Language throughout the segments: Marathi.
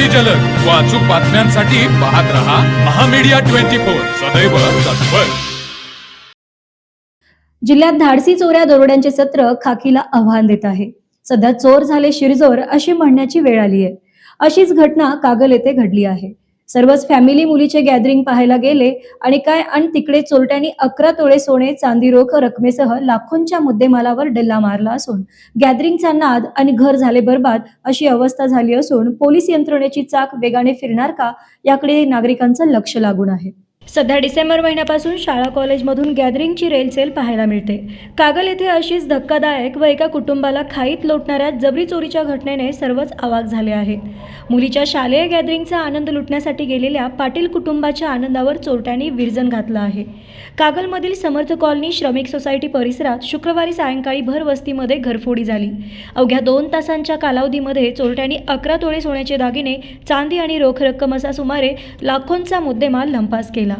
अति जलद. व अचूक बातम्यांसाठी पाहत रहा महामीडिया ट्वेंटी फोर. सदैव तत्पर. जिल्ह्यात धाडसी चोऱ्या दरोड्यांचे सत्र खाकीला आव्हान देत आहे. सध्या चोर झाले शिरजोर अशी म्हणण्याची वेळ आली आहे अशीच घटना कागल येथे घडली आहे. सर्वच फॅमिली मुलीचे गॅदरिंग पाहायला गेले. आणि काय आणि तिकडे चोरट्यांनी अकरा तोळे सोने चांदी रोख रकमेसह लाखोंच्या मुद्देमालावर डल्ला मारला असून गॅदरिंगचा नाद आणि घर झाले बर्बाद अशी अवस्था झाली असून पोलीस यंत्रणेची चाक वेगाने फिरणार का? याकडे नागरिकांचं लक्ष लागून आहे. सध्या डिसेंबर महिन्यापासून शाळा कॉलेजमधून गॅदरिंगची रेलसेल पाहायला मिळते. कागल येथे अशीच धक्कादायक व एका कुटुंबाला खाईत लोटणाऱ्या जबरी चोरीच्या घटनेने सर्वच अवाक झाले आहेत. मुलीच्या शालेय गॅदरिंगचा आनंद लुटण्यासाठी गेलेल्या पाटील कुटुंबाच्या आनंदावर चोरट्यांनी विरजन घातलं आहे. कागलमधील समर्थ कॉलनी श्रमिक सोसायटी परिसरात शुक्रवारी सायंकाळी भर वस्तीमध्ये घरफोडी झाली. अवघ्या दोन तासांच्या कालावधीमध्ये चोरट्यांनी अकरा तोळे सोन्याचे दागिने चांदी आणि रोख रक्कम असा सुमारे लाखोंचा मुद्देमाल लंपास केला.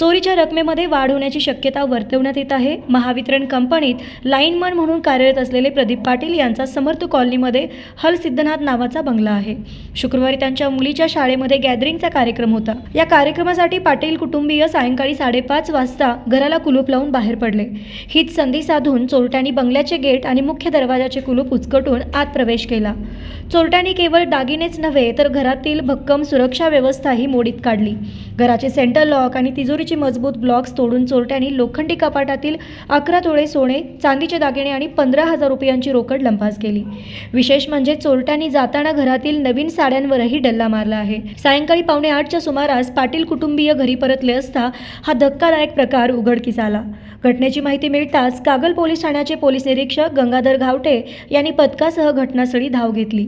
चोरीच्या रकमेमध्ये वाढ होण्याची शक्यता वर्तवण्यात येत आहे. महावितरण कंपनीत लाईनमन म्हणून कार्यरत असलेले प्रदीप पाटील यांचा समर्थ कॉलनीमध्ये हल सिद्धनाथ नावाचा बंगला आहे. शुक्रवारी त्यांच्या मुलीच्या शाळेमध्ये गॅदरिंगचा कार्यक्रम होता. या कार्यक्रमासाठी पाटील कुटुंबीय सायंकाळी साडेपाच वाजता घराला कुलूप लावून बाहेर पडले. हीच संधी साधून चोरट्यांनी बंगल्याचे गेट आणि मुख्य दरवाजाचे कुलूप उचकटून आत प्रवेश केला. चोरट्यांनी केवळ दागिनेच नव्हे तर घरातील भक्कम सुरक्षा व्यवस्थाही मोडीत काढली. घराचे सेंटर लॉक आणि तिजोरीचे मजबूत ब्लॉक्स तोडून चोरट्यांनी लोखंडी कपाटातील अकरा तोळे सोने चांदीचे दागिने आणि पंधरा हजार रुपयांची रोकड लंपास केली. विशेष म्हणजे चोरट्यांनी जाताना घरातील नवीन साड्यांवरही डल्ला मारला आहे. सायंकाळी पावणे आठच्या सुमारास पाटील कुटुंबीय घरी परतले असता हा धक्कादायक प्रकार उघडकीस आला. घटनेची माहिती मिळताच कागल पोलीस ठाण्याचे पोलीस निरीक्षक गंगाधर घावटे यांनी पथकासह घटनास्थळी धाव घेतली.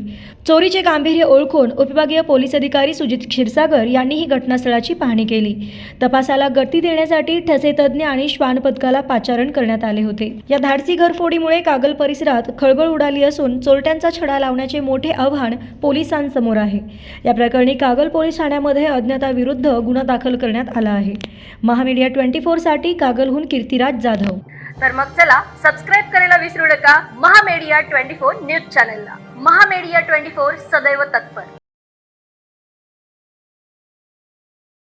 चोरीचे गांभीर्य ओळखून उपविभागीय पोलीस अधिकारी सुजित क्षीरसागर यांनी ही घटनास्थळाची पाहणी केली. तपासाला गती देण्यासाठी ठसेतज्ञ आणि श्वान पथकाला पाचारण करण्यात आले होते. या धाडसी घरफोडीमुळे कागल परिसरात खळबळ उडाली असून चोरट्यांचा छडा लावण्याचे मोठे आव्हान पोलिसांसमोर आहे. या प्रकरणी कागल पोलीस ठाण्यामध्ये अज्ञाताविरुद्ध गुन्हा दाखल करण्यात आला आहे. महामीडिया ट्वेंटी फोरसाठी कागलहून कीर्तिराज जाधव. तर मग चला सबस्क्राईब करायला विसरू नका. महामेडिया ट्वेंटी फोर न्यूज चॅनलला. महामेडिया ट्वेंटी फोर सदैव तत्पर.